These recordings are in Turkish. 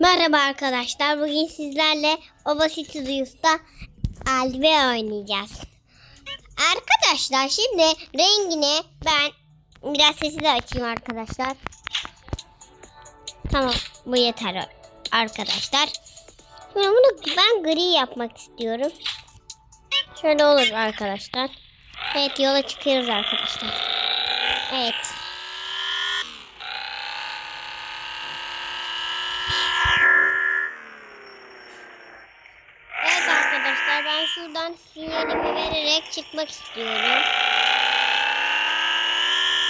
Merhaba arkadaşlar. Bugün sizlerle Ova City Duyus'ta Alve oynayacağız. Arkadaşlar şimdi rengini ben biraz sesi de açayım arkadaşlar. Tamam bu yeter arkadaşlar. Şimdi bunu ben gri yapmak istiyorum. Şöyle olur arkadaşlar. Evet yola çıkıyoruz arkadaşlar. Evet sinyalimi vererek çıkmak istiyorum.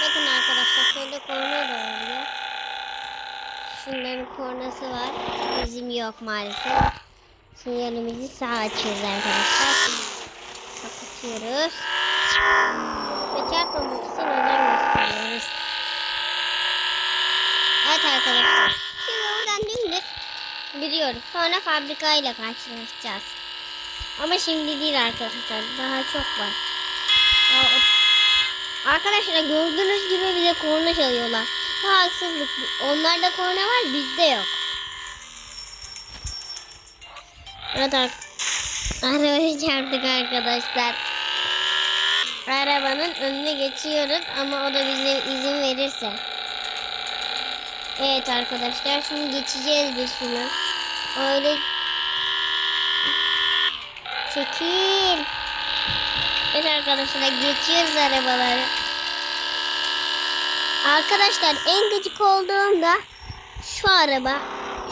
Bakın arkadaşlar şöyle korna da oluyor. Şunların kornası var. Bizim yok maalesef. Sinyalimizi sağ açıyoruz arkadaşlar. Kapatıyoruz. Ve çarpmamak için özen gösteriyoruz. Evet arkadaşlar. Şimdi buradan dümdüz Biliyoruz. Sonra fabrikayla karşılaşacağız. Ama şimdi değil arkadaşlar. Daha çok var. Arkadaşlar gördüğünüz gibi bize korna çalıyorlar. Bu haksızlık. Onlarda korna var bizde yok. Evet ar- Arabayı çarptık arkadaşlar. Arabanın önüne geçiyoruz ama o da bize izin verirse. Evet arkadaşlar şimdi geçeceğiz biz şunu. Öyle çekil. Evet arkadaşlar geçiyoruz arabaları. Arkadaşlar en gıcık olduğumda şu araba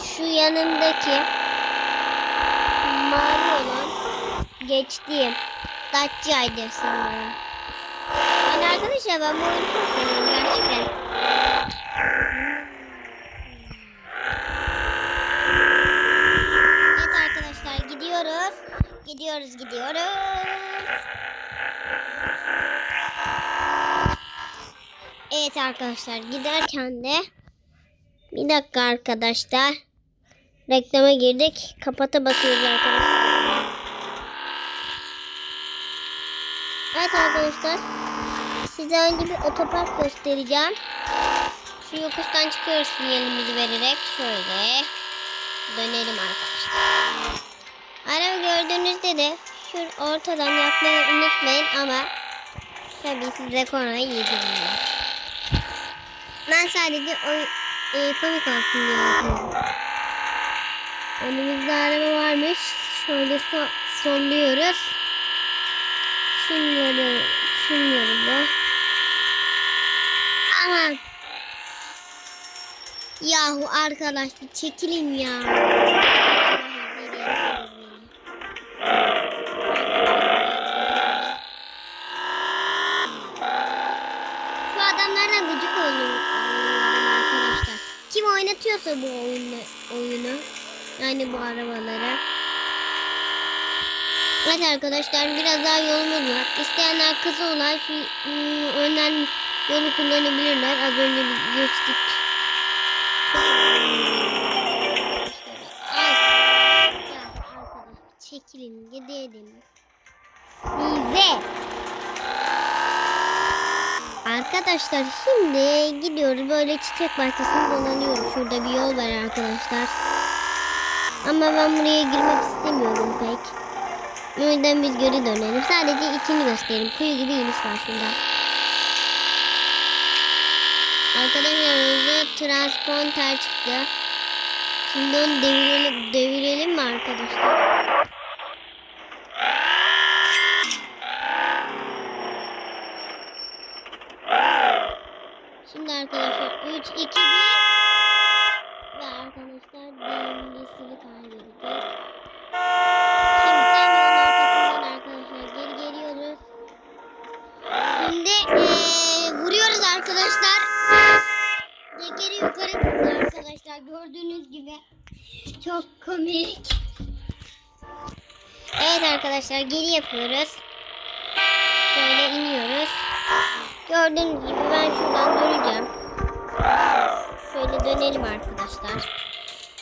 şu yanındaki mavi olan geçtiğim Dacia'ydı sanırım. Yani arkadaşlar ben bu oyunu çok seviyorum gerçekten. Evet arkadaşlar gidiyoruz. Gidiyoruz gidiyoruz. Evet arkadaşlar giderken de bir dakika arkadaşlar. Reklama girdik. Kapata basıyoruz arkadaşlar. Evet arkadaşlar. Size önce bir otopark göstereceğim. Şu yokuştan çıkıyoruz sinyalimizi vererek. Şöyle dönelim arkadaşlar. Araba gördüğünüzde de şu ortadan yapmayı unutmayın ama tabii size kornayı yedirmiyor. Ben sadece o e, komik olsun diye yapıyorum. Önümüzde araba varmış. Şöyle so sonluyoruz. Şunları, şunları da. Aman. Yahu arkadaş bir çekilin ya. Adamlardan gıcık oluyorum arkadaşlar. Kim oynatıyorsa bu oyunu, oyunu yani bu arabaları. Evet arkadaşlar biraz daha yolumuz var. İsteyenler kısa olan şu ıı, önden yolu kullanabilirler. Az önce geçtik. Çekilin gidelim. Size. Arkadaşlar şimdi gidiyoruz böyle çiçek bahçesinde dolanıyoruz. Şurada bir yol var arkadaşlar. Ama ben buraya girmek istemiyorum pek. O biz geri dönelim. Sadece içini göstereyim. Kuyu gibi iniş var şurada. Arkadaşlar hızlı transponder çıktı. Şimdi onu devirelim, devirelim mi arkadaşlar? Şimdi arkadaşlar 3, 2, 1 ve arkadaşlar dengesini kaybettik. Şimdi geliyoruz. Şimdi vuruyoruz arkadaşlar. Tekeri yukarı çıktı arkadaşlar gördüğünüz gibi. Çok komik. Evet arkadaşlar geri yapıyoruz. Şöyle iniyoruz. Gördüğünüz gibi ben şuradan döneceğim. Şöyle dönelim arkadaşlar.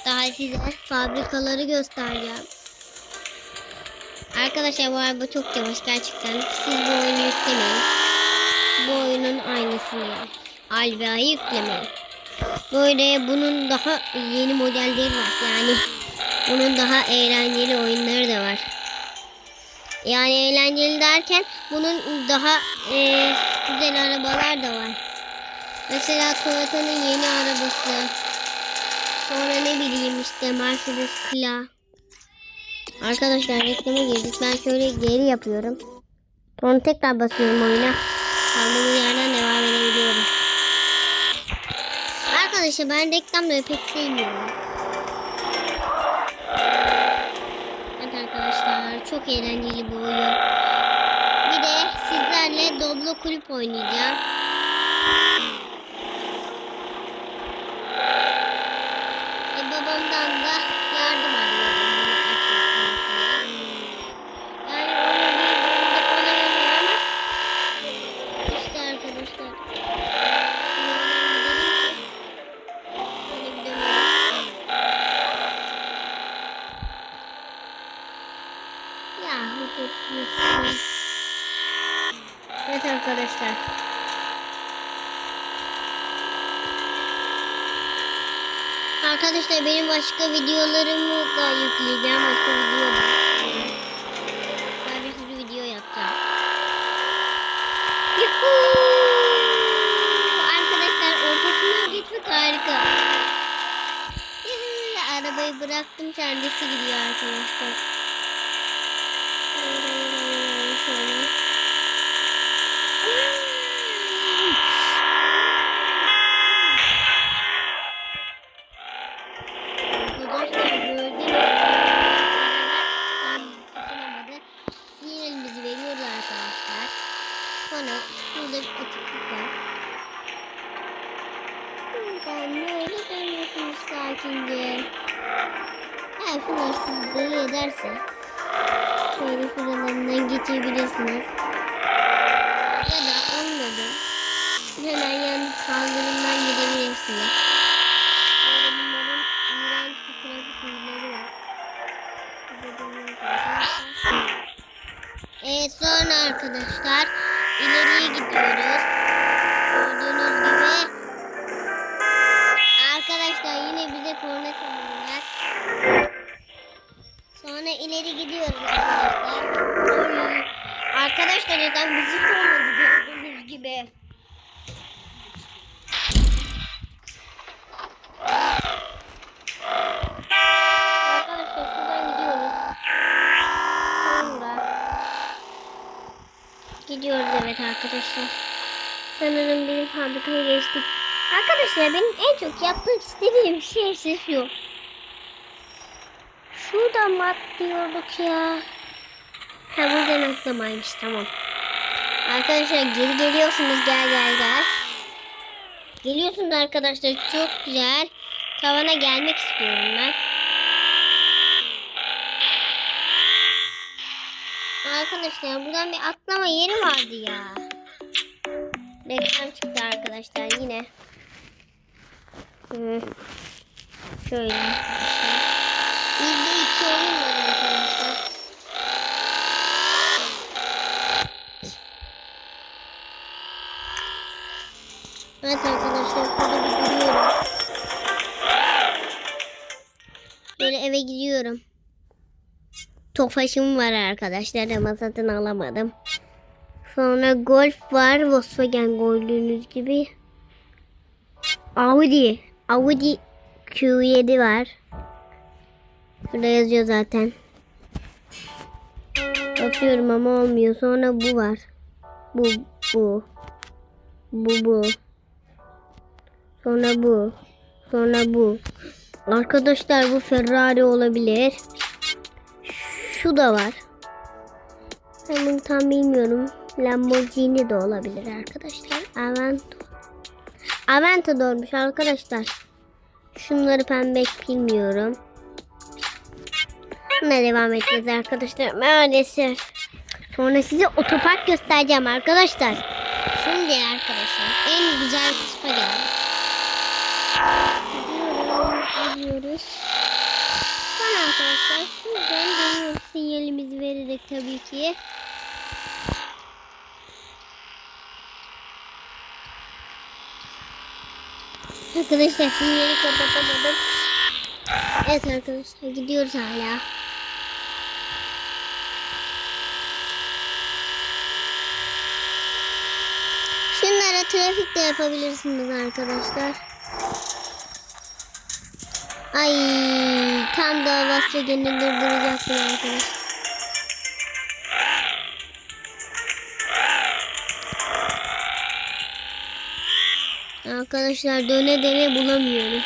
Daha size fabrikaları göstereceğim. Arkadaşlar bu araba çok yavaş gerçekten. Siz bu oyunu yüklemeyin. Bu oyunun aynısını. Alvea'yı yüklemeyin. Böyle bunun daha yeni modelleri var. Yani bunun daha eğlenceli oyunları da var. Yani eğlenceli derken bunun daha e, güzel arabalar da var. Mesela Toyota'nın yeni arabası. Sonra ne bileyim işte Mercedes Cla. Arkadaşlar reklama girdik. Ben şöyle geri yapıyorum. Sonra tekrar basıyorum oyuna. Kaldığımız yerden devam edebiliyorum. Arkadaşlar ben reklamları pek sevmiyorum. Arkadaşlar çok eğlenceli bu oyun. Bir de sizlerle Doblo kulüp oynayacağım. Arkadaşlar. Arkadaşlar benim başka videolarımı da yükleyeceğim. Başka video. Ben bir sürü video yapacağım. Yuhuu! Arkadaşlar ortasından geçmek harika. Yuhuu! Arabayı bıraktım kendisi gidiyor arkadaşlar. Sonra burada bir açıklık var. Buradan böyle dönüyorsunuz sakince. Eğer şunlar sizi deli ederse şöyle şuralarından geçebilirsiniz. Ya da olmadı. Hemen yan kaldırımdan gidebilirsiniz. Böyle bunların iğrenç bir trafik var. Evet sonra arkadaşlar ileriye gidiyoruz. Gördüğünüz gibi. Arkadaşlar yine bize korna çalıyorlar. Sonra ileri gidiyoruz arkadaşlar. Arkadaşlar neden bizi sormadı gördüğünüz gibi. Gidiyoruz evet arkadaşlar. Sanırım bir fabrikaya geçtik. Arkadaşlar benim en çok yapmak istediğim şey ise şu. Şuradan mı atlıyorduk ya? Ha buradan atlamaymış tamam. Arkadaşlar geri geliyorsunuz gel gel gel. Geliyorsunuz arkadaşlar çok güzel. Tavana gelmek istiyorum ben. Arkadaşlar buradan bir atlama yeri vardı ya. Reklam çıktı arkadaşlar yine. Şöyle. Bizde iki oyun var arkadaşlar. Evet arkadaşlar burada bir duruyorum. Böyle eve gidiyorum. Tofaşım var arkadaşlar ama satın alamadım. Sonra Golf var. Volkswagen gördüğünüz gibi. Audi. Audi Q7 var. Burada yazıyor zaten. Bakıyorum ama olmuyor. Sonra bu var. Bu, bu. Bu, bu. Sonra bu. Sonra bu. Arkadaşlar bu Ferrari olabilir. Şu da var. Ben bunu tam bilmiyorum. Lamborghini de olabilir arkadaşlar. Da olmuş arkadaşlar. Şunları pembe bilmiyorum. Buna devam edeceğiz arkadaşlar. Maalesef. Sonra size otopark göstereceğim arkadaşlar. Şimdi arkadaşlar en güzel kısma geldik. Gidiyoruz, gidiyoruz. Sonra arkadaşlar şuradan dönüyoruz sinyalimizi vererek tabii ki. Arkadaşlar sinyali kapatamadım. Evet arkadaşlar gidiyoruz hala. Şunlara trafik de yapabilirsiniz arkadaşlar. Ay tam da basra gene durduracaktım arkadaşlar. Arkadaşlar döne döne bulamıyorum.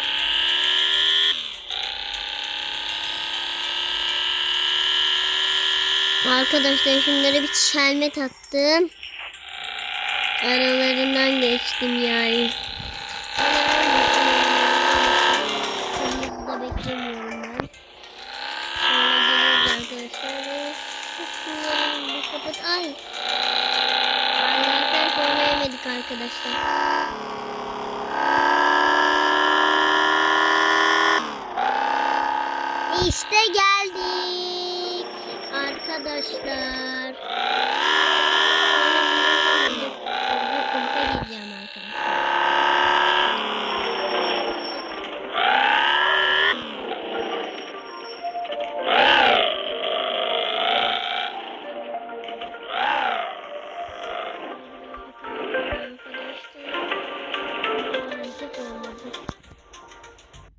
Arkadaşlar şunlara bir çelme taktım. Aralarından geçtim yani. Kapat. Ay. Allah'tan koyamadık arkadaşlar. İşte geldik arkadaşlar.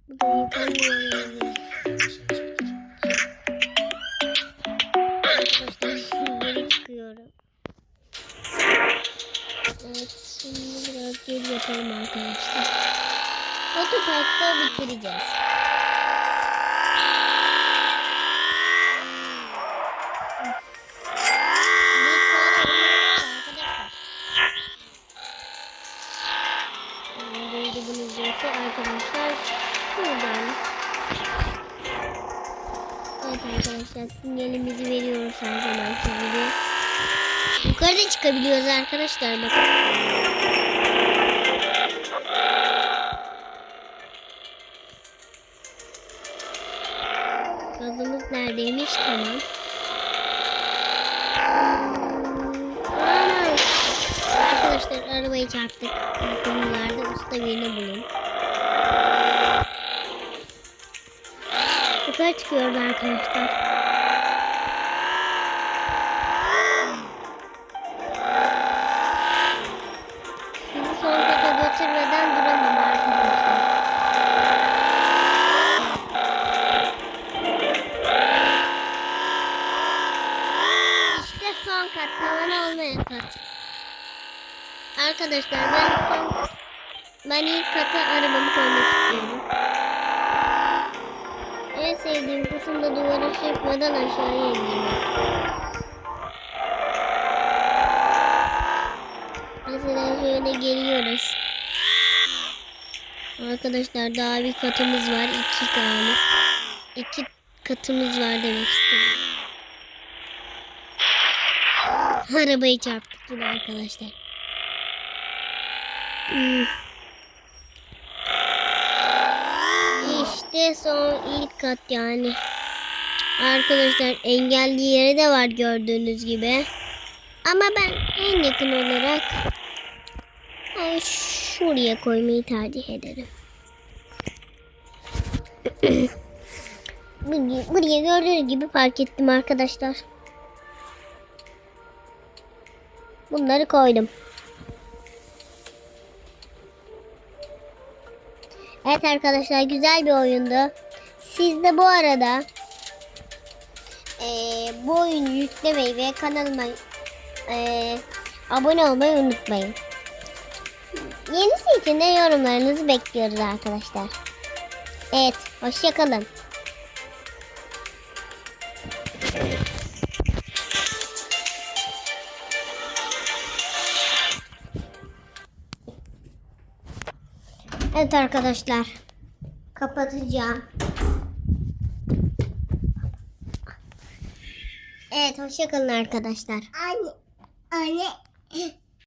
Bu da yıkanmıyor. Arkadaşlar şimdi çıkıyorum. Evet şimdi biraz geri yapalım arkadaşlar. Otoparkta bitireceğiz. Arkadaşlar şuradan Evet arkadaşlar sinyalimizi veriyoruz her zamanki gibi. Yukarıda çıkabiliyoruz arkadaşlar bakın. Gazımız neredeymiş? Tamam. Arkadaşlar arabayı çarptık. Konularda usta birini bulun. Yukarı çıkıyoruz arkadaşlar. Sizi son kata götürmeden duramam arkadaşlar. İşte son kat. Tavan olmayan. Arkadaşlar ben son... Ben ilk kata arabamı koymak istiyorum. En sevdiğim kısım da duvara çırpmadan aşağıya indirmek. Mesela şöyle geliyoruz. Arkadaşlar daha bir katımız var. iki tane. İki katımız var demek istedim. Arabayı çarptık yine arkadaşlar. Hmm. İşte son ilk kat yani. Arkadaşlar engelli yeri de var gördüğünüz gibi. Ama ben en yakın olarak ben şuraya koymayı tercih ederim. Buraya gördüğünüz gibi fark ettim arkadaşlar. Bunları koydum. Evet arkadaşlar güzel bir oyundu. Siz de bu arada eee, bu oyunu yüklemeyi ve kanalıma eee, abone olmayı unutmayın. Yenisi için de yorumlarınızı bekliyoruz arkadaşlar. Evet hoşçakalın. Evet arkadaşlar. Kapatacağım. Evet hoşçakalın arkadaşlar. Anne, anne,